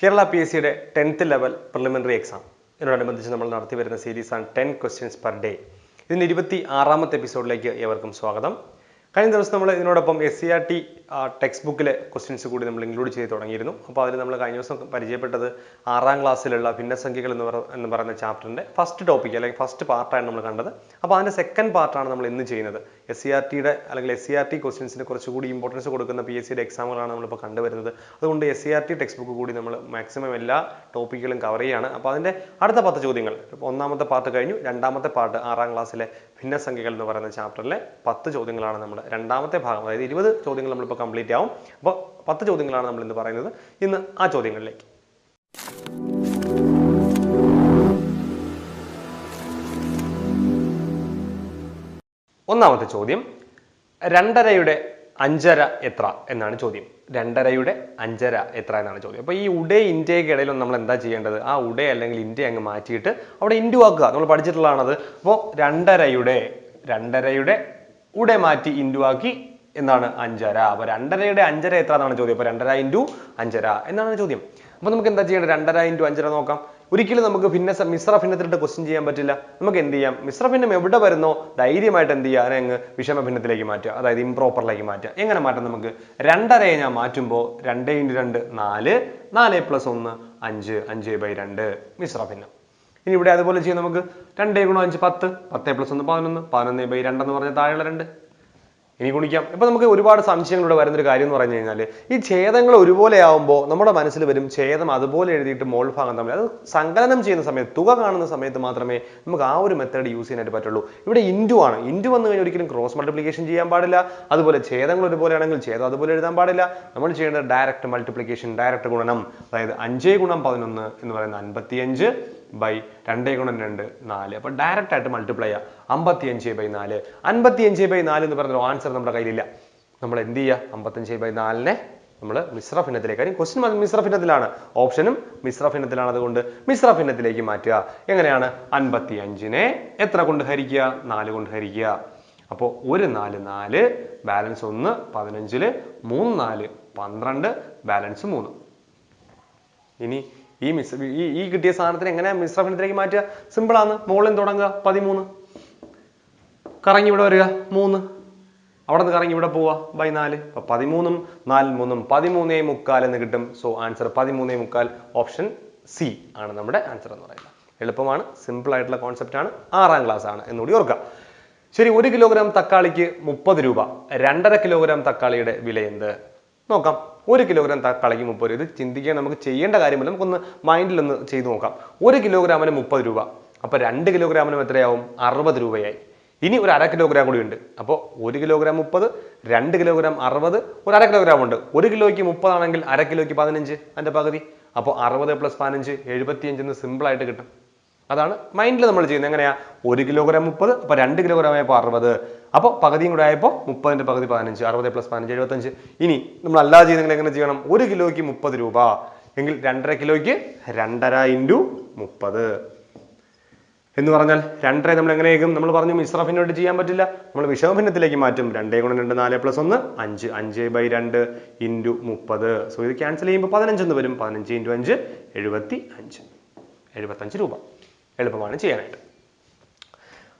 Kerala P S സിയുടെ tenth level preliminary exam ഇതിനോടനുബന്ധിച്ച് നമ്മൾ നടത്തി വരുന്ന സീരീസാണ് ടെൻ ക്വസ്റ്റ്യൻസ് പെർ ഡേ ഇതിന്റെ ഇരുപത്തി ആറാമത്തെ എപ്പിസോഡിലേക്ക് ഏവർക്കും സ്വാഗതം. കഴിഞ്ഞ ദിവസം നമ്മൾ ഇതിനോടൊപ്പം S C R T text ബുക്കിലെ ക്വസ്റ്റ്യൻസ് കൂടി നമ്മൾ ഇൻക്ലൂഡ് ചെയ്ത് തുടങ്ങിയിരുന്നു. അപ്പോൾ അതിൽ നമ്മൾ കഴിഞ്ഞ ദിവസം പരിചയപ്പെട്ടത് ആറാം ക്ലാസ്സിലുള്ള ഭിന്നസംഖ്യകൾ എന്ന് പറ എന്ന് പറയുന്ന ചാപ്റ്ററിന്റെ ഫസ്റ്റ് ടോപ്പിക് അല്ലെങ്കിൽ ഫസ്റ്റ് പാർട്ടാണ് നമ്മൾ കണ്ടത്. അപ്പോൾ അതിന്റെ സെക്കൻഡ് പാർട്ടാണ് നമ്മൾ ഇന്ന് ചെയ്യുന്നത്. എസ് സി ആർ ടിയുടെ അല്ലെങ്കിൽ എസ് സി ആർ ടി ക്വസ്റ്റ്യൻസിന് കുറച്ചുകൂടി ഇമ്പോർട്ടൻസ് കൊടുക്കുന്ന പി എസ് സിയുടെ എക്സാമുകളാണ് നമ്മളിപ്പോൾ കണ്ടുവരുന്നത്. അതുകൊണ്ട് S C R T text book കൂടി നമ്മൾ മാക്സിമം എല്ലാ ടോപ്പിക്കുകളും കവർ ചെയ്യുകയാണ് അപ്പോൾ അതിന്റെ അടുത്ത പത്ത് ചോദ്യങ്ങൾ. ഒന്നാമത്തെ പാർട്ട് കഴിഞ്ഞു. രണ്ടാമത്തെ പാർട്ട് ആറാം ക്ലാസ്സിലെ ഭിന്നസംഖ്യകൾ എന്ന് പറയുന്ന ചാപ്റ്ററിലെ പത്ത് ചോദ്യങ്ങളാണ് നമ്മൾ രണ്ടാമത്തെ ഭാഗം അതായത് ഇരുപത് ചോദ്യങ്ങൾ നമ്മളിപ്പോൾ കംപ്ലീറ്റ് ആവും. അപ്പോൾ പത്ത് ചോദ്യങ്ങളാണ് നമ്മൾ ഇന്ന് പറയുന്നത്. ഇന്ന് ആ ചോദ്യങ്ങളിലേക്ക്. ഒന്നാമത്തെ ചോദ്യം രണ്ടരയുടെ അഞ്ചര എത്ര എന്നാണ് ചോദ്യം. രണ്ടരയുടെ അഞ്ചര എത്ര എന്നാണ് ചോദ്യം. അപ്പോൾ ഈ ഉടേ ഇന്ത്യയ്ക്ക് ഇടയിലും നമ്മൾ എന്താ ചെയ്യേണ്ടത്? ആ ഉടേ അല്ലെങ്കിൽ ഇന്ത്യ അങ്ങ് മാറ്റിയിട്ട് അവിടെ ഇൻഡു ആക്കുക നമ്മൾ പഠിച്ചിട്ടുള്ളതാണത്. അപ്പോൾ രണ്ടരയുടെ രണ്ടരയുടെ ഉടെ മാറ്റി ഇൻഡു ആക്കി എന്നാണ് അഞ്ചര. അപ്പോൾ രണ്ടരയുടെ അഞ്ചര എത്ര എന്നാണ് ചോദ്യം. അപ്പോൾ രണ്ടര ഇന്റു അഞ്ചര എന്നാണ് ചോദ്യം. അപ്പോൾ നമുക്ക് എന്താ ചെയ്യേണ്ടത്? രണ്ടര ഇന്റു അഞ്ചര നോക്കാം. ഒരിക്കലും നമുക്ക് ഭിന്ന മിശ്ര ഭിന്നത്തിലിട്ട് ക്വസ്റ്റ്യൻ ചെയ്യാൻ പറ്റില്ല. നമുക്ക് എന്ത് ചെയ്യാം? മിശ്ര ഭിന്നം എവിടെ വരുന്നോ ധൈര്യമായിട്ട് എന്ത് ചെയ്യുക അതിനെ അങ്ങ് വിഷമ ഭിന്നത്തിലേക്ക് മാറ്റുക. അതായത് ഇംപ്രോപ്പറിലേക്ക് മാറ്റുക. എങ്ങനെ മാറ്റാം നമുക്ക്? രണ്ടരയെ ഞാൻ മാറ്റുമ്പോൾ രണ്ട് ഇന്റു രണ്ട് നാല്. നാല് പ്ലസ് ഒന്ന് അഞ്ച്. അഞ്ച് ബൈ രണ്ട്. മിശ്ര ഭിന്നം. ഇനി ഇവിടെ അതുപോലെ ചെയ്യാം നമുക്ക്. രണ്ടേ ഗുണം അഞ്ച് പത്ത്. പത്തേ പ്ലസ് ഒന്ന് പതിനൊന്ന്. പതിനൊന്ന് ബൈ രണ്ടെന്ന് പറഞ്ഞ താഴെയുള്ള രണ്ട്. ഇനി ഗുണിക്കാം. ഇപ്പൊ നമുക്ക് ഒരുപാട് സംശയങ്ങളിലൂടെ വരുന്നൊരു കാര്യം എന്ന് പറഞ്ഞു കഴിഞ്ഞാൽ ഈ ഛേദങ്ങൾ ഒരുപോലെ ആവുമ്പോൾ നമ്മുടെ മനസ്സിൽ വരും ഛേദം അതുപോലെ എഴുതിയിട്ട് മോൾ ഭാഗം തമ്മിൽ. അത് സങ്കലനം ചെയ്യുന്ന സമയത്ത് തുക കാണുന്ന സമയത്ത് മാത്രമേ നമുക്ക് ആ ഒരു മെത്തേഡ് യൂസ് ചെയ്യാനായിട്ട് പറ്റുള്ളൂ. ഇവിടെ ഇന്റു ആണ്. ഇന്റു വന്നു കഴിഞ്ഞാൽ ഒരിക്കലും ക്രോസ് മൾട്ടിപ്ലിക്കേഷൻ ചെയ്യാൻ പാടില്ല. അതുപോലെ ഛേദങ്ങൾ ഒരുപോലെ ആണെങ്കിൽ ഛേദം അതുപോലെ എഴുതാൻ പാടില്ല. നമ്മൾ ചെയ്യേണ്ടത് ഡയറക്റ്റ് മൾട്ടിപ്ലിക്കേഷൻ ഡയറക്റ്റ് ഗുണനം. അതായത് അഞ്ചേ ഗുണം പതിനൊന്ന് എന്ന് പറയുന്ന അൻപത്തിയഞ്ച് ബൈ രണ്ടേ ഗുണം രണ്ട് നാല്. അപ്പൊ ഡയറക്റ്റ് ആയിട്ട് മൾട്ടിപ്ലൈ ചെയ്യുക അമ്പത്തിയഞ്ച് ബൈ നാല്. അൻപത്തിയഞ്ച് ബൈ നാല് എന്ന് പറഞ്ഞൊരു ആൻസർ നമ്മുടെ കയ്യിലില്ല. നമ്മൾ എന്ത് ചെയ്യുക അമ്പത്തഞ്ച് ബൈ നാലിനെ നമ്മൾ മിശ്ര ഭിന്നത്തിലേക്ക് കാര്യം ക്വസ്റ്റ്യൻ മിശ്ര ഭിന്നത്തിലാണ്. ഓപ്ഷനും മിശ്ര ഭിന്നത്തിലാണ് അതുകൊണ്ട് മിശ്ര ഭിന്നത്തിലേക്ക് മാറ്റുക. എങ്ങനെയാണ്? അൻപത്തി അഞ്ചിനെ എത്ര കൊണ്ട് ഹരിക്കുക? നാല് കൊണ്ട് ഹരിക്കുക. അപ്പോൾ ഒരു നാല് നാല് ബാലൻസ് ഒന്ന് പതിനഞ്ചിൽ മൂന്ന് നാല് പന്ത്രണ്ട് ബാലൻസ് മൂന്ന്. ഇനി ഈ മിസ് ഈ ഈ കിട്ടിയ സാധനത്തിന് എങ്ങനെ മിശ്ര ഫലത്തിലേക്ക് മാറ്റുക? സിമ്പിൾ ആണ്. മുകളിൽ തുടങ്ങുക? പതിമൂന്ന്. കറങ്ങി ഇവിടെ വരിക. മൂന്ന്. അവിടെ നിന്ന് കറങ്ങി ഇവിടെ പോവുക. ബൈ നാല്. അപ്പൊ പതിമൂന്നും നാല് മൂന്നും പതിമൂന്നേ മുക്കാൽ എന്ന് കിട്ടും. സോ ആൻസർ പതിമൂന്നേ മുക്കാൽ. ഓപ്ഷൻ സി ആണ് നമ്മുടെ ആൻസർ എന്ന് പറയുന്നത്. എളുപ്പമാണ്. സിമ്പിൾ ആയിട്ടുള്ള കോൺസെപ്റ്റ് ആണ്. ആറാം ക്ലാസ് ആണ്. എന്നുകൂടി ഓർക്കുക. ശരി ഒരു കിലോഗ്രാം തക്കാളിക്ക് മുപ്പത് രൂപ. രണ്ടര കിലോഗ്രാം തക്കാളിയുടെ വില എന്ത് നോക്കാം. ഒരു കിലോഗ്രാം തക്കാളിക്ക് മുപ്പത് രൂപ. ഇത് ചിന്തിക്കാൻ നമുക്ക് ചെയ്യേണ്ട കാര്യമില്ല. നമുക്കൊന്ന് മൈൻഡിൽ ഒന്ന് ചെയ്തു നോക്കാം. ഒരു കിലോഗ്രാമിന് മുപ്പത് രൂപ. അപ്പോൾ രണ്ട് കിലോഗ്രാമിനും എത്രയാവും? അറുപത് രൂപയായി. ഇനി ഒരു അര കിലോഗ്രാം കൂടി ഉണ്ട്. അപ്പോൾ ഒരു കിലോഗ്രാം മുപ്പത് രണ്ട് കിലോഗ്രാം അറുപത് ഒരു അര കിലോഗ്രാം ഉണ്ട്. ഒരു കിലോയ്ക്ക് മുപ്പതാണെങ്കിൽ അര കിലോയ്ക്ക് പതിനഞ്ച് അതിന്റെ പകുതി. അപ്പോൾ അറുപത് പ്ലസ് പതിനഞ്ച് എഴുപത്തിയഞ്ച് എന്ന് സിമ്പിളായിട്ട് കിട്ടും. അതാണ് മൈൻഡിൽ നമ്മൾ ചെയ്യുന്നത്. എങ്ങനെയാ? ഒരു കിലോഗ്രാം മുപ്പത് അപ്പോൾ രണ്ട് കിലോഗ്രാം ആയപ്പോൾ അറുപത്. അപ്പോൾ പകുതിയും കൂടെ ആയപ്പോൾ മുപ്പതിന്റെ പകുതി പതിനഞ്ച് അറുപത് പ്ലസ് പതിനഞ്ച് എഴുപത്തഞ്ച്. ഇനി നമ്മൾ അല്ലാതെ ചെയ്യുന്നെങ്കിൽ എങ്ങനെ ചെയ്യണം? ഒരു കിലോയ്ക്ക് മുപ്പത് രൂപ. എങ്കിൽ രണ്ടര കിലോയ്ക്ക് രണ്ടര ഇന്റു മുപ്പത്. എന്ന് പറഞ്ഞാൽ രണ്ടര നമ്മൾ എങ്ങനെയായിരിക്കും നമ്മൾ പറഞ്ഞു മിശ്ര ചെയ്യാൻ പറ്റില്ല. നമ്മൾ വിഷമഭിന്നത്തിലേക്ക് മാറ്റും. രണ്ടേ ഗുണം രണ്ട് നാല് പ്ലസ് ഒന്ന് അഞ്ച്. അഞ്ച് ബൈ രണ്ട് ഇന്റു മുപ്പത്. സോ ഇത് ക്യാൻസൽ ചെയ്യുമ്പോൾ പതിനഞ്ച് എന്ന് വരും. പതിനഞ്ച് ഇന്റു അഞ്ച് എഴുപത്തി അഞ്ച് എഴുപത്തഞ്ച് രൂപ. എളുപ്പമാണ് ചെയ്യാനായിട്ട്.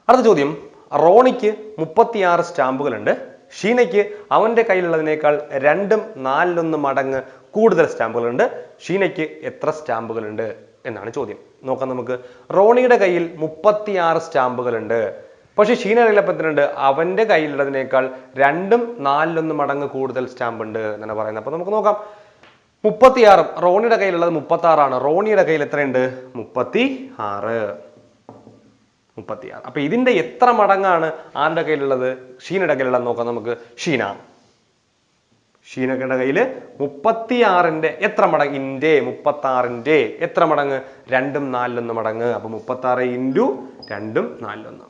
അടുത്ത ചോദ്യം. റോണിക്ക് മുപ്പത്തിയാറ് സ്റ്റാമ്പുകളുണ്ട്. ഷീനയ്ക്ക് അവന്റെ കയ്യിലുള്ളതിനേക്കാൾ രണ്ടും നാലിലൊന്ന് മടങ്ങ് കൂടുതൽ സ്റ്റാമ്പുകളുണ്ട്. ഷീനയ്ക്ക് എത്ര സ്റ്റാമ്പുകളുണ്ട് എന്നാണ് ചോദ്യം. നോക്കാം നമുക്ക്. റോണിയുടെ കയ്യിൽ മുപ്പത്തിയാറ് സ്റ്റാമ്പുകളുണ്ട്. പക്ഷെ ഷീന കയ്യിലപ്പത്തിനുണ്ട് അവന്റെ കയ്യിലുള്ളതിനേക്കാൾ രണ്ടും നാലിലൊന്ന് മടങ്ങ് കൂടുതൽ സ്റ്റാമ്പ് ഉണ്ട് എന്നാണ് പറയുന്നത്. അപ്പോൾ നമുക്ക് നോക്കാം. മുപ്പത്തിയാറും റോണിയുടെ കയ്യിലുള്ളത് മുപ്പത്തി ആറാണ് റോണിയുടെ കയ്യിൽ എത്രയുണ്ട്? മുപ്പത്തി ആറ് മുപ്പത്തിയാറ്. അപ്പൊ ഇതിന്റെ എത്ര മടങ്ങാണ് ആരുടെ കയ്യിലുള്ളത്? ഷീനയുടെ കയ്യിലുള്ളത് നോക്കാം നമുക്ക്. ഷീന. ഷീനയുടെ കയ്യിൽ മുപ്പത്തിയാറിന്റെ എത്ര മടങ്ങ്? ഇന്റെ മുപ്പത്തി ആറിന്റെ എത്ര മടങ്ങ്? രണ്ടും നാലിലൊന്ന് മടങ്ങ്. അപ്പൊ മുപ്പത്തി ആറ് ഇന്റു രണ്ടും നാലിലൊന്ന്.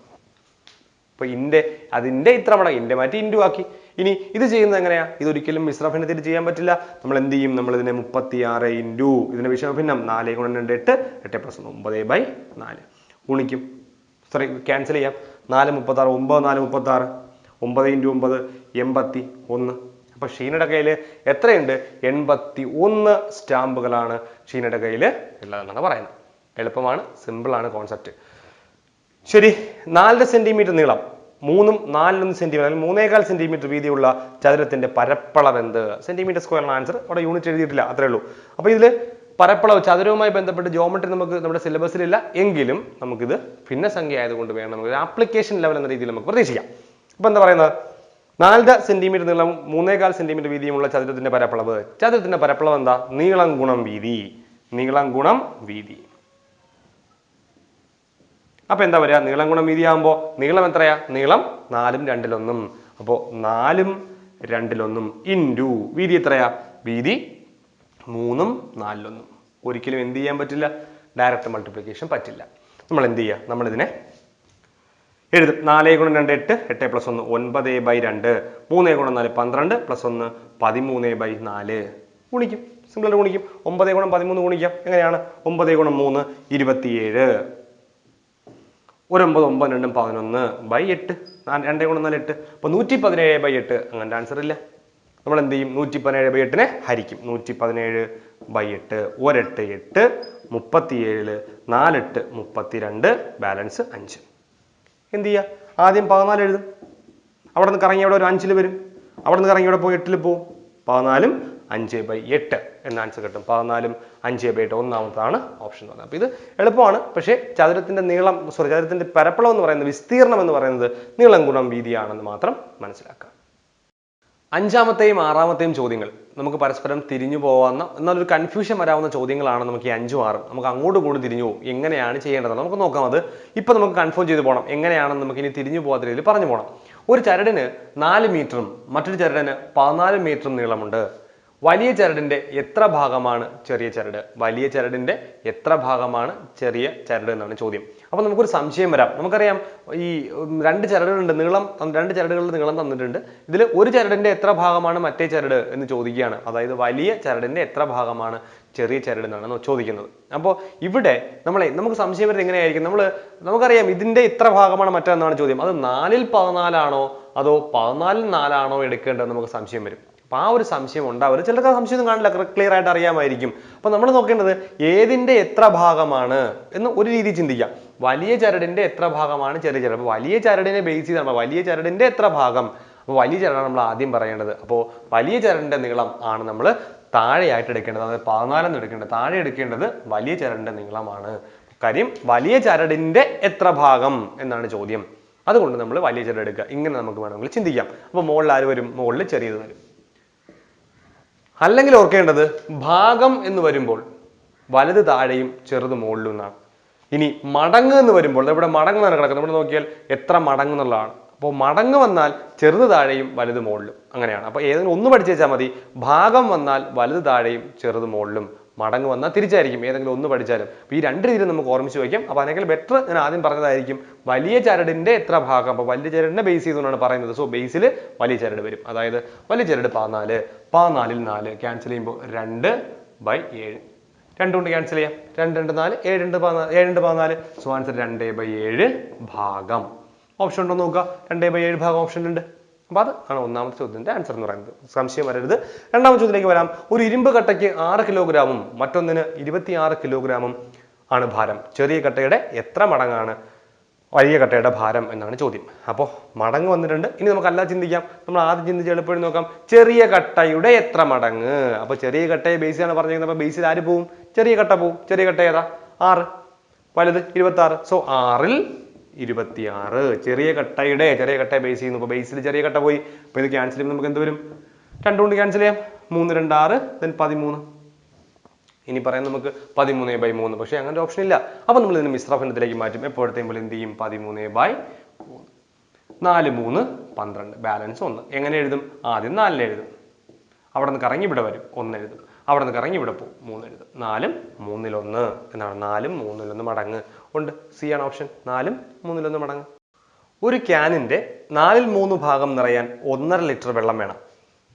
അപ്പൊ ഇന്റെ അതിന്റെ ഇത്ര മടങ്ങ്. ഇന്റെ മാറ്റി ഇന്റു ആക്കി. ഇനി ഇത് ചെയ്യുന്നത് എങ്ങനെയാ? ഇതൊരിക്കലും മിശ്രഭിന്നത്തിൽ ചെയ്യാൻ പറ്റില്ല. നമ്മൾ എന്ത് ചെയ്യും? നമ്മൾ ഇതിനെ മുപ്പത്തി ആറ് ഇന്റു ഇതിന്റെ വിഷമഭിന്നം നാല് ഗുണം രണ്ട് എട്ട് എട്ട് പ്ലസ് ഒന്ന് ഒമ്പത് ബൈ നാല്. ഗുണിക്കും. സോറി ക്യാൻസൽ ചെയ്യാം. നാല് മുപ്പത്താറ് ഒമ്പത് നാല് മുപ്പത്താറ് ഒമ്പത് ഇന്റു ഒമ്പത് എൺപത്തി ഒന്ന്. അപ്പോൾ ഷീനയുടെ കയ്യിൽ എത്രയുണ്ട്? എൺപത്തി ഒന്ന് സ്റ്റാമ്പുകളാണ് ഷീനയുടെ കയ്യിൽ ഉള്ളതെന്നാണ് പറയുന്നത്. എളുപ്പമാണ് സിമ്പിളാണ് കോൺസെപ്റ്റ് ശരി നാലര സെന്റിമീറ്റർ നീളം. മൂന്നും നാലിലൊന്ന് സെന്റിമീറ്റർ അല്ലെങ്കിൽ മൂന്നേകാൽ സെന്റിമീറ്റർ വീതിയുള്ള ചതുരത്തിന്റെ പരപ്പളവ് എന്ത് സെന്റിമീറ്റർ സ്ക്വയർ ആൻസർ അവിടെ യൂണിറ്റ് എഴുതിയിട്ടില്ല അത്രേ ഉള്ളൂ. അപ്പോൾ ഇതിൽ പരപ്പളവ് ചതുരവുമായി ബന്ധപ്പെട്ട് ജോമെട്രി നമുക്ക് നമ്മുടെ സിലബസിലില്ല എങ്കിലും നമുക്കിത് ഭിന്നസംഖ്യ ആയതുകൊണ്ട് വേണം നമുക്ക് ആപ്ലിക്കേഷൻ ലെവൽ എന്ന രീതിയിൽ നമുക്ക് പ്രതീക്ഷിക്കാം. അപ്പൊ എന്താ പറയുന്നത്? നാലര സെന്റിമീറ്റർ നീളവും മൂന്നേകാൽ സെന്റിമീറ്റർ വീതിയുമുള്ള ചതുരത്തിന്റെ പരപ്പളവ്. ചതുരത്തിന്റെ പരപ്പളവ് എന്താ? നീളം ഗുണം വീതി. നീളം ഗുണം വീതി. അപ്പൊ എന്താ പറയാ നീളം ഗുണം വീതി ആകുമ്പോൾ നീളം എത്രയാ? നീളം നാലും രണ്ടിലൊന്നും. അപ്പോൾ നാലും രണ്ടിലൊന്നും ഇന്റു വീതി എത്രയാ? വീതി മൂന്നും നാലിലൊന്നും. ഒരിക്കലും എന്ത് ചെയ്യാൻ പറ്റില്ല? ഡയറക്റ്റ് മൾട്ടിപ്ലിക്കേഷൻ പറ്റില്ല. നമ്മൾ എന്ത് ചെയ്യുക നമ്മളിതിനെ എഴുതും. നാല് ഗുണം രണ്ട് എട്ട് എട്ട് പ്ലസ് ഒന്ന് ഒൻപത് ബൈ രണ്ട്. മൂന്ന് ഗുണം നാല് പന്ത്രണ്ട് പ്ലസ് ഒന്ന് പതിമൂന്ന് ബൈ നാല്. ഗുണിക്കും. സിമ്പിളായിട്ട് ഗുണിക്കും. ഒമ്പത് ഗുണം പതിമൂന്ന് ഗുണിക്കാം. എങ്ങനെയാണ്? ഒമ്പത് ഗുണം മൂന്ന് ഇരുപത്തിയേഴ്. ഒരൊമ്പത് ഒമ്പത് രണ്ടും പതിനൊന്ന് ബൈ എട്ട്. രണ്ടേ ഗുണം നാല് എട്ട്. അപ്പോൾ നൂറ്റി പതിനേഴ് ബൈ എട്ട്. അങ്ങനെ ആൻസർ ഇല്ല. നമ്മൾ എന്ത് ചെയ്യും നൂറ്റി പതിനേഴ് ബൈ എട്ടിനെ ഹരിക്കും. നൂറ്റി പതിനേഴ് ബൈ എട്ട് ഒരെട്ട് എട്ട് മുപ്പത്തിയേഴിൽ നാലെട്ട് മുപ്പത്തിരണ്ട് ബാലൻസ് അഞ്ച്. എന്ത് ചെയ്യുക ആദ്യം പതിനാല് എഴുതും. അവിടെ നിന്ന് കറങ്ങി അവിടെ ഒരു അഞ്ചിൽ വരും. അവിടെ നിന്ന് കറങ്ങി അവിടെ പോയി? എട്ടിൽ പോവും. പതിനാലും അഞ്ച് ബൈ എട്ട് എന്ന ആൻസർ കിട്ടും. പതിനാലും അഞ്ച് ബൈ എട്ട് ഒന്നാമത്താണ് ഓപ്ഷൻ എന്ന് പറയുന്നത് അപ്പോൾ ഇത് എളുപ്പമാണ്. പക്ഷേ ചതുരത്തിന്റെ നീളം സോറി ചതുരത്തിന്റെ പരപ്പളം എന്ന് പറയുന്നത് വിസ്തീർണം എന്ന് പറയുന്നത് നീളം ഗുണം വീതിയാണെന്ന് മാത്രം മനസ്സിലാക്കുക അഞ്ചാമത്തെയും ആറാമത്തെയും ചോദ്യങ്ങൾ. നമുക്ക് പരസ്പരം തിരിഞ്ഞു പോകാവുന്ന എന്നാൽ ഒരു കൺഫ്യൂഷൻ വരാവുന്ന ചോദ്യങ്ങളാണ് നമുക്ക് ഈ അഞ്ചും ആറും. നമുക്ക് അങ്ങോട്ടും കൂടി തിരിഞ്ഞു പോകും. എങ്ങനെയാണ് ചെയ്യേണ്ടത് നമുക്ക് നോക്കാം അത്. ഇപ്പം നമുക്ക് കൺഫേം ചെയ്ത് പോകണം എങ്ങനെയാണെന്ന് നമുക്ക് ഇനി തിരിഞ്ഞു പോകാത്ത രീതിയിൽ പറഞ്ഞു പോകണം ഒരു ചരടിന് നാല് മീറ്ററും മറ്റൊരു ചരടിന് പതിനാല് മീറ്ററും നീളമുണ്ട്. വലിയ ചരടിന്റെ എത്ര ഭാഗമാണ് ചെറിയ ചരട്? വലിയ ചരടിന്റെ എത്ര ഭാഗമാണ് ചെറിയ ചരട് എന്നാണ് ചോദ്യം. അപ്പോൾ നമുക്കൊരു സംശയം വരാം. നമുക്കറിയാം ഈ രണ്ട് ചരടുകളുണ്ട് നീളം രണ്ട് ചരടുകളുടെ നീളം തന്നിട്ടുണ്ട്. ഇതിൽ ഒരു ചരടിന്റെ എത്ര ഭാഗമാണ് മറ്റേ ചരട് എന്ന് ചോദിക്കുകയാണ്. അതായത് വലിയ ചരടിന്റെ എത്ര ഭാഗമാണ് ചെറിയ ചരട് എന്നാണ് ചോദിക്കുന്നത്. അപ്പോൾ ഇവിടെ നമ്മളെ നമുക്ക് സംശയം വരുന്നത് എങ്ങനെയായിരിക്കും? നമ്മൾ നമുക്കറിയാം ഇതിന്റെ ഇത്ര ഭാഗമാണ് മറ്റെന്നാണ് ചോദ്യം. അത് നാലിൽ പതിനാലാണോ? അതോ പതിനാലിൽ നാലാണോ എടുക്കേണ്ടത് നമുക്ക് സംശയം വരും. അപ്പൊ ആ ഒരു സംശയം ഉണ്ടാവരുത് ചിലർക്ക് സംശയം കാണില്ല. ക്ലിയർ ആയിട്ട് അറിയാമായിരിക്കും. അപ്പോൾ നമ്മൾ നോക്കേണ്ടത് ഏതിന്റെ എത്ര ഭാഗമാണ് എന്ന് ഒരു രീതി ചിന്തിക്കാം. വലിയ ചരടിന്റെ എത്ര ഭാഗമാണ് ചെറിയ ചരട്? അപ്പോൾ വലിയ ചരടിനെ ബേസ് ചെയ്താണ്. വലിയ ചരടിന്റെ എത്ര ഭാഗം? അപ്പോൾ വലിയ ചരടാണ് നമ്മൾ ആദ്യം പറയേണ്ടത്. അപ്പോൾ വലിയ ചരടിന്റെ നീളം ആണ് നമ്മൾ താഴെയായിട്ട് എടുക്കേണ്ടത്. അതായത് പതിനാലെന്ന് എടുക്കേണ്ടത്. താഴെ എടുക്കേണ്ടത് വലിയ ചരടിന്റെ നീളമാണ്. കാര്യം വലിയ ചരടിന്റെ എത്ര ഭാഗം എന്നാണ് ചോദ്യം. അതുകൊണ്ട് നമ്മൾ വലിയ ചരട് എടുക്കുക. ഇങ്ങനെ നമുക്ക് വേണമെങ്കിൽ ചിന്തിക്കാം. അപ്പോൾ മുകളിൽ ആര് വരും? മുകളിൽ ചെറിയത് വരും. അല്ലെങ്കിൽ ഓർക്കേണ്ടത് ഭാഗം എന്ന് വരുമ്പോൾ വലുത് താഴെയും ചെറുത് മുകളിലും എന്നാണ്. ഇനി മടങ്ങ് എന്ന് വരുമ്പോൾ ഇവിടെ മടങ്ങ് എന്നാണ് കിടക്കുന്നത്. ഇവിടെ നോക്കിയാൽ എത്ര മടങ്ങ് എന്നുള്ളതാണ്. അപ്പോൾ മടങ്ങ് വന്നാൽ ചെറുത് താഴെയും വലുത് മുകളിലും അങ്ങനെയാണ്. അപ്പോൾ ഏതെങ്കിലും ഒന്ന് പഠിച്ചു വെച്ചാൽ മതി. ഭാഗം വന്നാൽ വലുത് താഴെയും ചെറുത് മുകളിലും മടങ്ങ് വന്നാൽ തിരിച്ചായിരിക്കും ഏതെങ്കിലും ഒന്ന് പഠിച്ചാലും. അപ്പോൾ ഈ രണ്ട് രീതിയിൽ നമുക്ക് ഓർമ്മിച്ച് വയ്ക്കാം. അപ്പോൾ അതിനേക്കാൾ ബെറ്റർ ഞാൻ ആദ്യം പറഞ്ഞതായിരിക്കും. വലിയ ചരടിന്റെ എത്ര ഭാഗം? അപ്പോൾ വലിയ ചരടിനെ ബേസ് ചെയ്തുകൊണ്ടാണ് പറയുന്നത്. സോ ബേസിൽ വലിയ ചരട് വരും. അതായത് വലിയ ചരട് പതിനാല് പതിനാലിൽ നാല് ക്യാൻസൽ ചെയ്യുമ്പോൾ രണ്ട് ബൈ ഏഴ്. രണ്ട് കൊണ്ട് ക്യാൻസൽ ചെയ്യാം. രണ്ട് രണ്ട് നാല് ഏഴ് രണ്ട് പതിനാല് ഏഴ് രണ്ട് പതിനാല്. സോ ആൻസർ രണ്ട് ബൈ ഏഴ് ഭാഗം. ഓപ്ഷൻ ഉണ്ടോ നോക്കുക. രണ്ട് ബൈ ഏഴ് ഭാഗം ഓപ്ഷൻ ഉണ്ട്. അപ്പൊ അത് ആണ് ഒന്നാമത്തെ ചോദ്യത്തിന്റെ ആൻസർ എന്ന് പറയുന്നത്. സംശയം വരരുത്. രണ്ടാമത്തെ ചോദ്യത്തിലേക്ക് വരാം. ഒരു ഇരുമ്പ് കട്ടയ്ക്ക് ആറ് കിലോഗ്രാമും മറ്റൊന്നിന് ഇരുപത്തിയാറ് കിലോഗ്രാമും ആണ് ഭാരം. ചെറിയ കട്ടയുടെ എത്ര മടങ്ങാണ്? വലിയ കട്ടയുടെ ഭാരം എന്നാണ് ചോദ്യം. അപ്പോൾ മടങ്ങ് വന്നിട്ടുണ്ട്. ഇനി നമുക്ക് അല്ല ചിന്തിക്കാം. നമ്മൾ ആദ്യം ചിന്തിച്ച് എളുപ്പം നോക്കാം. ചെറിയ കട്ടയുടെ എത്ര മടങ്ങ്? അപ്പോൾ ചെറിയ കട്ടയെ ബേസ് ആണ് പറഞ്ഞിരിക്കുന്നത്. അപ്പോൾ ബേസിൽ ആര് പോവും? ചെറിയ കട്ട പോവും. ചെറിയ കട്ട ഏതാ? ആറ്. വലുത് ഇരുപത്തി ആറ് സോ ആറിൽ ഇരുപത്തിയാറ്. ചെറിയ കട്ടയുടെ ചെറിയ കട്ടയെ ബേസ് ചെയ്യുന്നു. അപ്പോൾ ബേസിൽ ചെറിയ കട്ട പോയി. അപ്പോൾ ഇത് ക്യാൻസൽ ചെയ്യുമ്പോൾ നമുക്ക് എന്ത് വരും? രണ്ട് കൊണ്ട് ക്യാൻസൽ ചെയ്യാം. മൂന്ന് രണ്ട് ആറ് ദെൻ പതിമൂന്ന്. ഇനി പറയാൻ നമുക്ക് പതിമൂന്ന് ബൈ മൂന്ന്. പക്ഷേ അങ്ങനെ ഓപ്ഷൻ ഇല്ല. അപ്പോൾ നമ്മൾ ഇതിന് മിശ്രഫലത്തിലേക്ക് മാറ്റും. എപ്പോഴത്തെയും പോലെ എന്ത് ചെയ്യും? പതിമൂന്ന് ബൈ മൂന്ന്. നാല് മൂന്ന് പന്ത്രണ്ട്. ബാലൻസ് ഒന്ന്. എങ്ങനെ എഴുതും? ആദ്യം നാലിന് എഴുതും. അവിടെ നിന്ന് കറങ്ങി ഇവിടെ വരും. ഒന്ന് എഴുതും. അവിടെ നിന്ന് കറങ്ങി ഇവിടെ പോകും. മൂന്ന് എഴുതും. നാലും മൂന്നിലൊന്ന്. എന്നാണ് നാലും മൂന്നിലൊന്ന് മടങ്ങ്. ഉണ്ട്. സി ആണ് ഓപ്ഷൻ നാലും മൂന്നിലൊന്ന് മടങ്ങ്. ഒരു ക്യാനിന്റെ നാലിൽ മൂന്ന് ഭാഗം നിറയാൻ ഒന്നര ലിറ്റർ വെള്ളം വേണം.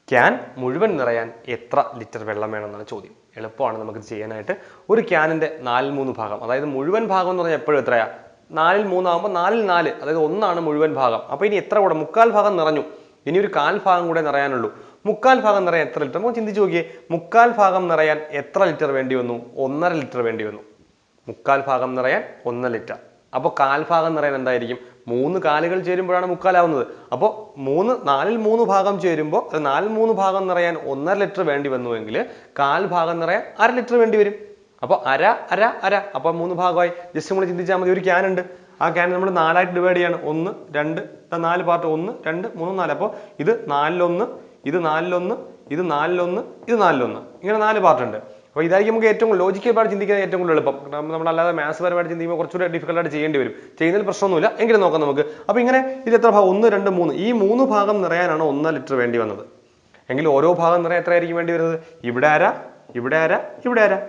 ക്യാൻ മുഴുവൻ നിറയാൻ എത്ര ലിറ്റർ വെള്ളം വേണമെന്നാണ് ചോദ്യം. എളുപ്പമാണ് നമുക്ക് ചെയ്യാനായിട്ട്. ഒരു ക്യാനിന്റെ നാലിൽ മൂന്ന് ഭാഗം അതായത് മുഴുവൻ ഭാഗം എന്ന് പറഞ്ഞാൽ എപ്പോഴും എത്രയാ? നാലിൽ മൂന്നാകുമ്പോൾ നാലിൽ നാല് അതായത് ഒന്നാണ് മുഴുവൻ ഭാഗം. അപ്പോൾ ഇനി എത്ര കൂടെ? മുക്കാൽ ഭാഗം നിറഞ്ഞു. ഇനി ഒരു കാൽ ഭാഗം കൂടെ നിറയാനുള്ളൂ. മുക്കാൽ ഭാഗം നിറയാൻ എത്ര ലിറ്റർ നമുക്ക് ചിന്തിച്ച് നോക്കിയേ. മുക്കാൽ ഭാഗം നിറയാൻ എത്ര ലിറ്റർ വേണ്ടി വന്നു? ഒന്നര ലിറ്റർ വേണ്ടി വന്നു. മുക്കാൽ ഭാഗം നിറയാൻ ഒന്ന് ലിറ്റർ. അപ്പോൾ കാൽ ഭാഗം നിറയാൻ എന്തായിരിക്കും? മൂന്ന് കാലുകൾ ചേരുമ്പോഴാണ് മുക്കാലാവുന്നത്. അപ്പോൾ മൂന്ന് നാലിൽ മൂന്ന് ഭാഗം ചേരുമ്പോൾ നാലിൽ മൂന്ന് ഭാഗം നിറയാൻ ഒന്നര ലിറ്റർ വേണ്ടി വന്നുവെങ്കിൽ കാൽ ഭാഗം നിറയാൻ അര ലിറ്റർ വേണ്ടി വരും. അപ്പോൾ അര അര അര. അപ്പോൾ മൂന്ന് ഭാഗമായി. ജസ്റ്റ് നമ്മൾ ചിന്തിച്ചാൽ മതി ഒരു ക്യാൻ ഉണ്ട്. ആ ക്യാൻ നമ്മൾ നാലായിട്ട് ഡിവൈഡ് ചെയ്യാണ്. ഒന്ന് രണ്ട് നാല് പാർട്ട് ഒന്ന് രണ്ട് മൂന്ന് നാല്. അപ്പോൾ ഇത് നാലിലൊന്ന് ഇത് നാലിലൊന്ന് ഇത് നാലിലൊന്ന് ഇത് നാലിലൊന്ന്. ഇങ്ങനെ നാല് പാർട്ട് ഉണ്ട്. അപ്പോൾ ഇതായിരിക്കും നമുക്ക് ഏറ്റവും ലോജിക്കൽ പാട് ചിന്തിക്കാൻ ഏറ്റവും കൂടുതൽ എളുപ്പം. നമ്മൾ അല്ലാതെ മാത്സ് പരമായിട്ട് ചിന്തിക്കുമ്പോൾ കുറച്ചുകൂടെ ഡിഫിക്കൽട്ടായിട്ട് ചെയ്യേണ്ടി വരും. ചെയ്യുന്നതിൽ പ്രശ്നമൊന്നുമില്ല. എങ്കിലും നോക്കാം നമുക്ക്. അപ്പോൾ ഇങ്ങനെ ഇത് എത്ര ഭാഗം? ഒന്ന് രണ്ട് മൂന്ന്. ഈ മൂന്ന് ഭാഗം നിറയാനാണ് ഒന്നര ലിറ്റർ വേണ്ടി വന്നത്. എങ്കിൽ ഓരോ ഭാഗം നിറയാൻ എത്രയായിരിക്കും വേണ്ടി വരുന്നത്? ഇവിടെ ആരാ? ഇവിടെ ആരാ? ഇവിടെ ആരാ?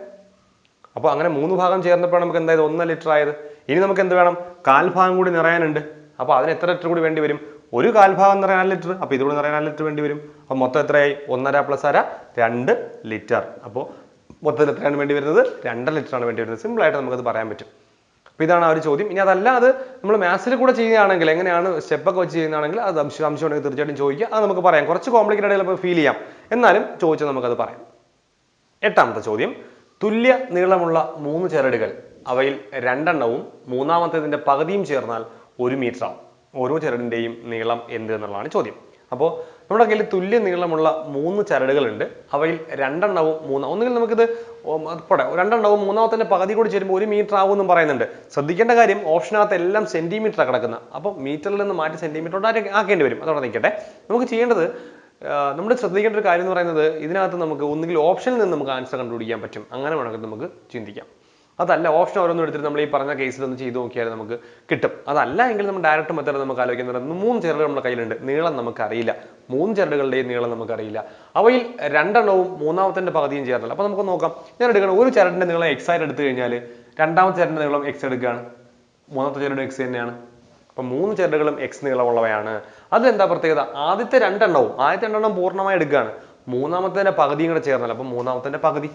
അപ്പോൾ അങ്ങനെ മൂന്ന് ഭാഗം ചേർന്നപ്പോഴാണ് നമുക്ക് എന്തായത്? ഒന്നര ലിറ്റർ ആയത്. ഇനി നമുക്ക് എന്ത് വേണം? കാൽഭാഗം കൂടി നിറയാനുണ്ട്. അപ്പോൾ അതിന് എത്ര ലിറ്റർ കൂടി വേണ്ടി വരും? ഒരു കാൽഭാഗം നിറയാൻ നാല് ലിറ്റർ. അപ്പോൾ ഇതുകൂടി നിറയാൻ നാല് ലിറ്റർ വേണ്ടി വരും. അപ്പോൾ മൊത്തം എത്രയായി? ഒന്നര പ്ലസ് അര രണ്ട് ലിറ്റർ. അപ്പോൾ മൊത്തത്തിൽ എത്രയാണ് വേണ്ടി വരുന്നത്? രണ്ടര ലിറ്ററാണ് വേണ്ടി വരുന്നത്. സിമ്പിൾ ആയിട്ട് നമുക്കത് പറയാൻ പറ്റും. അപ്പോൾ ഇതാണ് ആ ഒരു ചോദ്യം. ഇനി അതല്ല അത് നമ്മൾ മാത്സിൽ കൂടെ ചെയ്യുകയാണെങ്കിൽ എങ്ങനെയാണ് സ്റ്റെപ്പൊക്കെ വെച്ച് ചെയ്യുന്നതാണെങ്കിൽ അത് അംശം അംശം ഉണ്ടെങ്കിൽ തീർച്ചയായിട്ടും ചോദിക്കുക. അത് നമുക്ക് പറയാം. കുറച്ച് കോംപ്ലിക്കേറ്റഡ് ചിലപ്പോൾ ഫീൽ ചെയ്യാം. എന്നാലും ചോദിച്ചാൽ നമുക്കത് പറയാം. എട്ടാമത്തെ ചോദ്യം. തുല്യ നീളമുള്ള മൂന്ന് ചരടുകൾ. അവയിൽ രണ്ടെണ്ണവും മൂന്നാമത്തേതിന്റെ പകുതിയും ചേർന്നാൽ ഒരു മീറ്റർ ആവും. ഓരോ ചരടിന്റെയും നീളം എന്ത് എന്നുള്ളതാണ് ചോദ്യം. അപ്പോൾ നമ്മുടെ കയ്യിൽ തുല്യ നീളമുള്ള മൂന്ന് ചരടുകളുണ്ട്. അവയിൽ രണ്ടെണ്ണവും മൂന്ന് ഒന്നുകിൽ നമുക്കിത് പോടെ രണ്ടെണ്ണവും മൂന്നാമത്തെ പകുതി കൂടി ചേരുമ്പോൾ ഒരു മീറ്റർ ആവും എന്നും പറയുന്നുണ്ട്. ശ്രദ്ധിക്കേണ്ട കാര്യം ഓപ്ഷനകത്ത് എല്ലാം സെന്റിമീറ്റർ കിടക്കുന്നത് അപ്പോൾ മീറ്ററിൽ നിന്ന് മാറ്റി സെന്റിമീറ്റർ ആക്കേണ്ടി വരും? അതോടെ നിൽക്കട്ടെ. നമുക്ക് ചെയ്യേണ്ടത് നമ്മൾ ശ്രദ്ധിക്കേണ്ട ഒരു കാര്യം എന്ന് പറയുന്നത് ഇതിനകത്ത് നമുക്ക് ഒന്നുകിൽ ഓപ്ഷനിൽ നിന്ന് നമുക്ക് ആൻസർ കണ്ടുപിടിക്കാൻ പറ്റും. അങ്ങനെ വേണമെങ്കിൽ നമുക്ക് ചിന്തിക്കാം. അതല്ല ഓപ്ഷൻ ഓരോന്നും എടുത്തിട്ട് നമ്മൾ ഈ പറഞ്ഞ കേസിൽ ഒന്ന് ചെയ്ത് നോക്കിയാൽ നമുക്ക് കിട്ടും. അതല്ല എങ്കിൽ നമ്മൾ ഡയറക്റ്റ് മെത്തേഡ് നമുക്ക് ആലോചിക്കുന്നത് മൂന്ന് ചരടുകൾ നമ്മുടെ കയ്യിലുണ്ട്. നീളം നമുക്കറിയില്ല. മൂന്ന് ചരടുകളുടെയും നീളം നമുക്കറിയില്ല. അവയിൽ രണ്ടെണ്ണവും മൂന്നാമത്തെ പകുതിയും ചേർന്നല്ല. അപ്പൊ നമുക്ക് നോക്കാം. ഞാൻ എടുക്കണം ഒരു ചരടിന്റെ നീളം എക്സ് ആയിട്ട് എടുത്തു കഴിഞ്ഞാൽ രണ്ടാമത്തെ ചരടിന്റെ നീളം എക്സ് എടുക്കുകയാണ്. മൂന്നാമത്തെ ചരട് എക്സ് തന്നെയാണ്. അപ്പൊ മൂന്ന് ചരടുകളും എക്സ് നീളമുള്ളവയാണ്. അതെന്താ പ്രത്യേകത? ആദ്യത്തെ രണ്ടെണ്ണവും ആദ്യത്തെ രണ്ടെണ്ണം പൂർണമായി എടുക്കുകയാണ്. മൂന്നാമത്തെ പകുതിയും കൂടെ ചേർന്നല്ല. അപ്പൊ മൂന്നാമത്തെ പകുതി.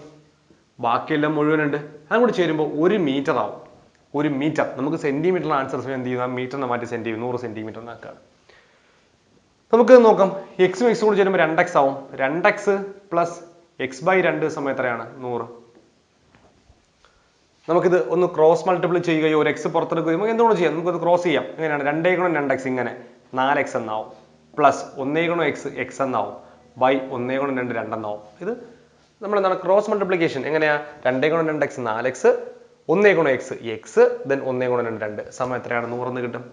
ബാക്കിയെല്ലാം മുഴുവനുണ്ട്. അതും കൂടി ചേരുമ്പോൾ ഒരു മീറ്റർ ആവും. ഒരു മീറ്റർ നമുക്ക് സെന്റിമീറ്ററിന് ആൻസർ എന്ത് ചെയ്യുന്ന മീറ്ററിനെ മാറ്റി സെന്റിമീറ്റർ നൂറ് സെന്റിമീറ്റർ എന്നാക്കാണ് നമുക്ക് നോക്കാം. എക്സും എക്സും കൂടി ചേരുമ്പോൾ രണ്ട് എക്സ് ആവും. രണ്ട് എക്സ് പ്ലസ് എക്സ് ബൈ രണ്ട് സമയം എത്രയാണ്? നൂറ്. നമുക്കിത് ഒന്ന് ക്രോസ് മൾട്ടിപ്പിൾ ചെയ്യുകയോ ഒരു എക്സ് പുറത്തെടുക്കുകയോ നമുക്ക് എന്തുകൊണ്ട് ചെയ്യാം. നമുക്കത് ക്രോസ് ചെയ്യാം. എങ്ങനെയാണ്? രണ്ടേ ഗുണം രണ്ട് എക്സ് ഇങ്ങനെ. നാല് എക്സ് എന്നാവും. പ്ലസ് ഒന്നേ ഗുണം എക്സ് എക്സ് എന്നാവും. ബൈ ഒന്നേ ഗുണം രണ്ട് രണ്ടെന്നാവും. ഇത് നമ്മൾ എന്താണ് ക്രോസ് മൾട്ടിപ്ലിക്കേഷൻ എങ്ങനെയാ? രണ്ടേ ഗുണം രണ്ട് എക്സ് നാല് എക്സ് ഒന്നേ ഗുണം എക്സ് എക്സ് ദെൻ ഒന്നേ ഗുണം രണ്ട് രണ്ട്. സമയം എത്രയാണ്? നൂറെന്ന് കിട്ടും.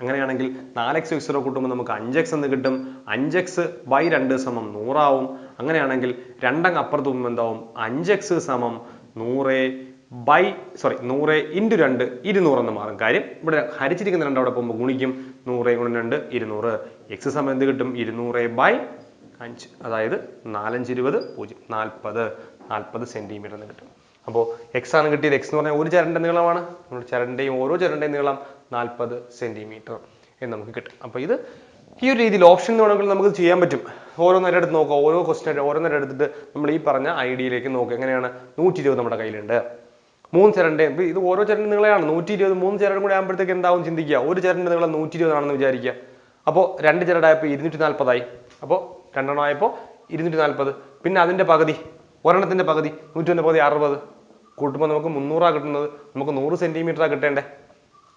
അങ്ങനെയാണെങ്കിൽ നാല് എക്സ് എക്സ് കൂട്ടുമ്പോൾ നമുക്ക് അഞ്ച് എക്സ് എന്ന് കിട്ടും. അഞ്ച് എക്സ് ബൈ രണ്ട് സമം നൂറാവും. അങ്ങനെയാണെങ്കിൽ രണ്ടങ്ങ് അപ്പുറത്ത് പോകുമ്പോൾ എന്താവും? അഞ്ച് എക്സ് സമം നൂറ് ബൈ സോറി നൂറ് ഇന്റു രണ്ട് ഇരുന്നൂറെന്ന് മാറും. കാര്യം ഇവിടെ ഹരിച്ചിരിക്കുന്ന രണ്ട് അവിടെ പോകുമ്പോൾ ഗുണിക്കും നൂറ് ഗുണം രണ്ട് ഇരുന്നൂറ്. എക്സ് സമയം എന്ത് കിട്ടും? ഇരുന്നൂറ് ബൈ അഞ്ച് അതായത് നാലഞ്ച് ഇരുപത് പൂജ്യം നാൽപ്പത് നാൽപ്പത് സെന്റിമീറ്റർ എന്ന് കിട്ടും. അപ്പോൾ എക്സ് ആണ് കിട്ടിയത് എക്സ് എന്ന് പറഞ്ഞാൽ ഒരു ചരടിന്റെ നീളമാണ്. നമ്മുടെ ചരണ്ടയും ഓരോ ചരണ്ടയും നീളം നാൽപ്പത് സെന്റിമീറ്റർ എന്ന് നമുക്ക് കിട്ടും. അപ്പോൾ ഇത് ഈ ഒരു രീതിയിൽ ഓപ്ഷൻ എന്ന് വേണമെങ്കിൽ നമുക്ക് ചെയ്യാൻ പറ്റും. ഓരോന്നേരം എടുത്ത് നോക്കുക ഓരോ ക്വസ്റ്റൻ ഓരോന്നേരം എടുത്തിട്ട് നമ്മൾ ഈ പറഞ്ഞ ഐഡിയയിലേക്ക് നോക്കുക. എങ്ങനെയാണ്? നൂറ്റി ഇരുപത് നമ്മുടെ കയ്യിലുണ്ട്. മൂന്ന് ചരണ്ട ഇത് ഓരോ ചരണ്ട നീളമാണ് നൂറ്റി ഇരുപത് മൂന്ന് ചരടും കൂടെ ആകുമ്പോഴത്തേക്ക് എന്താവും ചിന്തിക്കുക? ഒരു ചരണ്ട നീളം നൂറ്റി ഇരുപതാണെന്ന് വിചാരിക്കുക. അപ്പോൾ രണ്ട് ചരടായപ്പോൾ ഇരുന്നൂറ്റി നാൽപ്പതായി അപ്പോൾ രണ്ടെണ്ണം ആയപ്പോൾ ഇരുന്നൂറ്റി നാൽപ്പത് പിന്നെ അതിന്റെ പകുതി ഒരെണ്ണത്തിന്റെ പകുതി നൂറ്റി പകുതി അറുപത്. കൂട്ടുമ്പോൾ നമുക്ക് മുന്നൂറാണ് കിട്ടുന്നത്. നമുക്ക് നൂറ് സെന്റിമീറ്ററാണ് കിട്ടേണ്ടേ.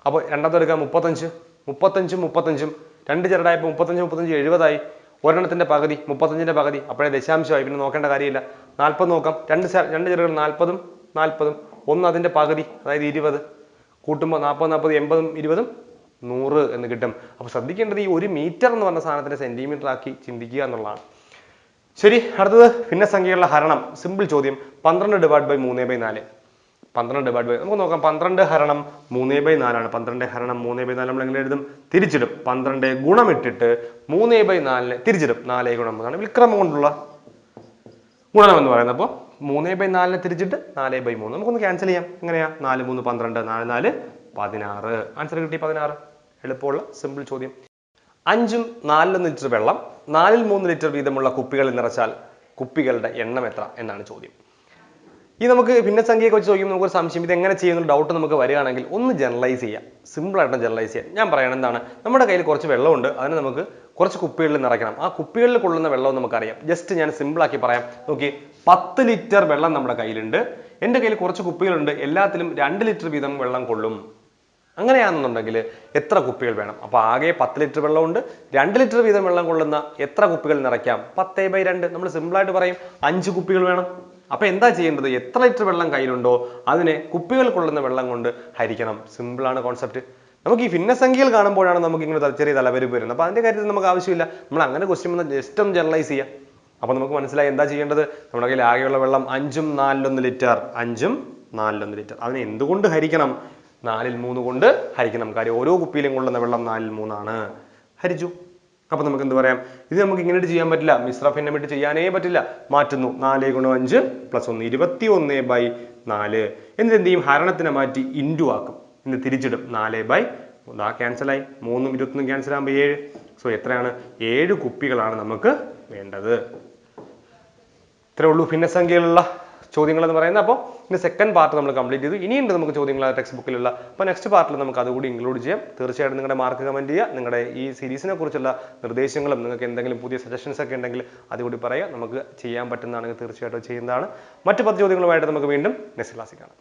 അപ്പോൾ രണ്ടാമത്തെ എടുക്കാം മുപ്പത്തഞ്ച്. മുപ്പത്തഞ്ചും മുപ്പത്തഞ്ചും. രണ്ട് ചെറുതായപ്പോൾ മുപ്പത്തഞ്ച് മുപ്പത്തഞ്ച് എഴുപതായി. ഒരെണ്ണത്തിന്റെ പകുതി മുപ്പത്തഞ്ചിന്റെ പകുതി. അപ്പോഴേ ദശാംശമായി. പിന്നെ നോക്കേണ്ട കാര്യമില്ല. നാൽപ്പത് നോക്കാം. രണ്ട് രണ്ട് ചെറുകൾ നാൽപ്പതും നാൽപ്പതും ഒന്ന് അതിന്റെ പകുതി അതായത് ഇരുപത്. കൂട്ടുമ്പോൾ നാൽപ്പത് നാൽപ്പത് എൺപതും ഇരുപതും. നൂറ് എന്ന് കിട്ടും. അപ്പോൾ ശ്രദ്ധിക്കേണ്ടത് ഈ ഒരു മീറ്റർ എന്ന് പറഞ്ഞ സാധനത്തിനെ സെന്റിമീറ്റർ ആക്കി ചിന്തിക്കുക എന്നുള്ളതാണ്. ശരി അടുത്തത് ഭിന്നസംഖ്യകളുടെ ഹരണം. സിമ്പിൾ ചോദ്യം. പന്ത്രണ്ട് ഡിവൈഡ് ബൈ മൂന്ന് ബൈ നാല്. പന്ത്രണ്ട് ഡിവൈഡ് ബൈ നമുക്ക് നോക്കാം. പന്ത്രണ്ട് ഹരണം മൂന്ന് ബൈ നാലാണ്. പന്ത്രണ്ട് ഹരണം മൂന്ന് ബൈ നാല് നമ്മൾ എങ്ങനെ എഴുതും? തിരിച്ചിടും. പന്ത്രണ്ട് ഗുണമിട്ടിട്ട് മൂന്ന് ബൈ നാലിന് തിരിച്ചിടും. നാല് ഗുണം മൂന്നാണ് വിക്രമം കൊണ്ടുള്ള ഗുണനം എന്ന് പറയുന്നത്. അപ്പോൾ മൂന്ന് ബൈ നാലിനെ തിരിച്ചിട്ട് നാല് ബൈ മൂന്ന്. നമുക്കൊന്ന് ക്യാൻസൽ ചെയ്യാം. എങ്ങനെയാ? നാല് മൂന്ന് പന്ത്രണ്ട്. നാല് നാല് പതിനാറ്. ആൻസർ കിട്ടി പതിനാറ്. എളുപ്പമുള്ള സിമ്പിൾ ചോദ്യം. അഞ്ചും നാലിലും ലിറ്റർ വെള്ളം നാലിൽ മൂന്ന് ലിറ്റർ വീതമുള്ള കുപ്പികളിൽ നിറച്ചാൽ കുപ്പികളുടെ എണ്ണം എത്ര എന്നാണ് ചോദ്യം. ഈ നമുക്ക് ഭിന്നസംഖ്യയൊക്കെ വെച്ച് ചോദിക്കുമ്പോൾ നമുക്കൊരു സംശയം. ഇത് എങ്ങനെ ചെയ്യുന്ന ഡൗട്ട് നമുക്ക് വരികയാണെങ്കിൽ ഒന്ന് ജനറലൈസ് ചെയ്യാം. സിമ്പിളായിട്ട് ജനറലൈസ് ചെയ്യാം. ഞാൻ പറയണം എന്താണ്? നമ്മുടെ കയ്യിൽ കുറച്ച് വെള്ളമുണ്ട്. അതിന് നമുക്ക് കുറച്ച് കുപ്പികളിൽ നിറയ്ക്കണം. ആ കുപ്പികളിൽ കൊള്ളുന്ന വെള്ളം നമുക്കറിയാം. ജസ്റ്റ് ഞാൻ സിമ്പിളാക്കി പറയാം. നോക്കി പത്ത് ലിറ്റർ വെള്ളം നമ്മുടെ കയ്യിലുണ്ട്. എന്റെ കയ്യിൽ കുറച്ച് കുപ്പികളുണ്ട്. എല്ലാത്തിലും രണ്ട് ലിറ്റർ വീതം വെള്ളം കൊള്ളും. അങ്ങനെയാണെന്നുണ്ടെങ്കിൽ എത്ര കുപ്പികൾ വേണം? അപ്പോൾ ആകെ പത്ത് ലിറ്റർ വെള്ളമുണ്ട്. രണ്ട് ലിറ്റർ വീതം വെള്ളം കൊള്ളുന്ന എത്ര കുപ്പികൾ നിറയ്ക്കാം? പത്തേ ബൈ രണ്ട്. നമ്മൾ സിമ്പിളായിട്ട് പറയും അഞ്ച് കുപ്പികൾ വേണം. അപ്പോൾ എന്താ ചെയ്യേണ്ടത്? എത്ര ലിറ്റർ വെള്ളം കയ്യിലുണ്ടോ അതിനെ കുപ്പികൾ കൊള്ളുന്ന വെള്ളം കൊണ്ട് ഹരിക്കണം. സിമ്പിളാണ് കോൺസെപ്റ്റ് നമുക്ക് ഈ ഭിന്നസംഖ്യയിൽ കാണുമ്പോഴാണ് നമുക്ക് ഇങ്ങനെ ചെറിയ തലവരിപ്പ് വരുന്നത്. അപ്പോൾ അതിന്റെ കാര്യത്തിൽ നമുക്ക് ആവശ്യമില്ല. നമ്മൾ അങ്ങനെ ക്വസ്റ്റ്യൻ വന്ന ജസ്റ്റ് ഒന്ന് ജനറലൈസ് ചെയ്യാം. അപ്പോൾ നമുക്ക് മനസ്സിലായി എന്താ ചെയ്യേണ്ടത്? നമ്മുടെ കയ്യിൽ ആകെയുള്ള വെള്ളം അഞ്ചും നാലിലൊന്ന് ലിറ്റർ. അഞ്ചും നാലിലൊന്ന് ലിറ്റർ. അതിനെ എന്തുകൊണ്ട് ഹരിക്കണം? നാലിൽ മൂന്ന് കൊണ്ട് ഹരിക്കണം കാര്യം ഓരോ കുപ്പിയിലും കൊള്ളുന്ന വെള്ളം നാലിൽ മൂന്നാണ്. ഹരിച്ചു. അപ്പൊ നമുക്ക് എന്ത് പറയാം? ഇത് നമുക്ക് ഇങ്ങനെ ചെയ്യാൻ പറ്റില്ല. മിശ്ര ഭിന്നമിട്ട് ചെയ്യാനേ പറ്റില്ല. മാറ്റുന്നു. നാല് ഗുണം അഞ്ച് പ്ലസ് ഒന്ന് ഇരുപത്തി ഒന്ന് ബൈ നാല്. എന്നിട്ട് എന്ത് ചെയ്യും? ഹരണത്തിനെ മാറ്റി ഇന്റു ആക്കും. ഇന്ന് തിരിച്ചിടും. നാല് ബൈ ആ ക്യാൻസലായി മൂന്നും ഇരുപത്തൊന്നും ക്യാൻസൽ ആകുമ്പോൾ ഏഴ്. സോ എത്രയാണ്? ഏഴ് കുപ്പികളാണ് നമുക്ക് വേണ്ടത്. ഇത്രേ ഉള്ളൂ. ഭിന്നസംഖ്യയിലുള്ള ചോദ്യങ്ങൾ എന്ന് പറയുന്നത്. അപ്പോൾ ഇതിന്റെ സെക്കൻഡ് പാർട്ട് നമ്മൾ കംപ്ലീറ്റ് ചെയ്തു. ഇനിയുണ്ട് നമുക്ക് ചോദ്യങ്ങൾ ടെക്സ്റ്റ് ബുക്കിലുള്ള അപ്പോൾ നെക്സ്റ്റ് പാർട്ടിൽ നമുക്ക് അതുകൂടി ഇൻക്ലൂഡ് ചെയ്യാം. തീർച്ചയായിട്ടും നിങ്ങളുടെ മാർക്ക് കമന്റ് ചെയ്യുക. നിങ്ങളുടെ ഈ സീരീസിനെ കുറിച്ചുള്ള നിർദ്ദേശങ്ങളും നിങ്ങൾക്ക് എന്തെങ്കിലും പുതിയ സജഷൻസ് ഒക്കെ ഉണ്ടെങ്കിൽ അതുകൂടി പറയുക. നമുക്ക് ചെയ്യാൻ പറ്റുന്നതാണെങ്കിൽ തീർച്ചയായിട്ടും ചെയ്യുന്നതാണ്. മറ്റു പത്ത് ചോദ്യങ്ങളുമായിട്ട് നമുക്ക് വീണ്ടും നെക്സ്റ്റ് ക്ലാസ്സിൽ കാണാം.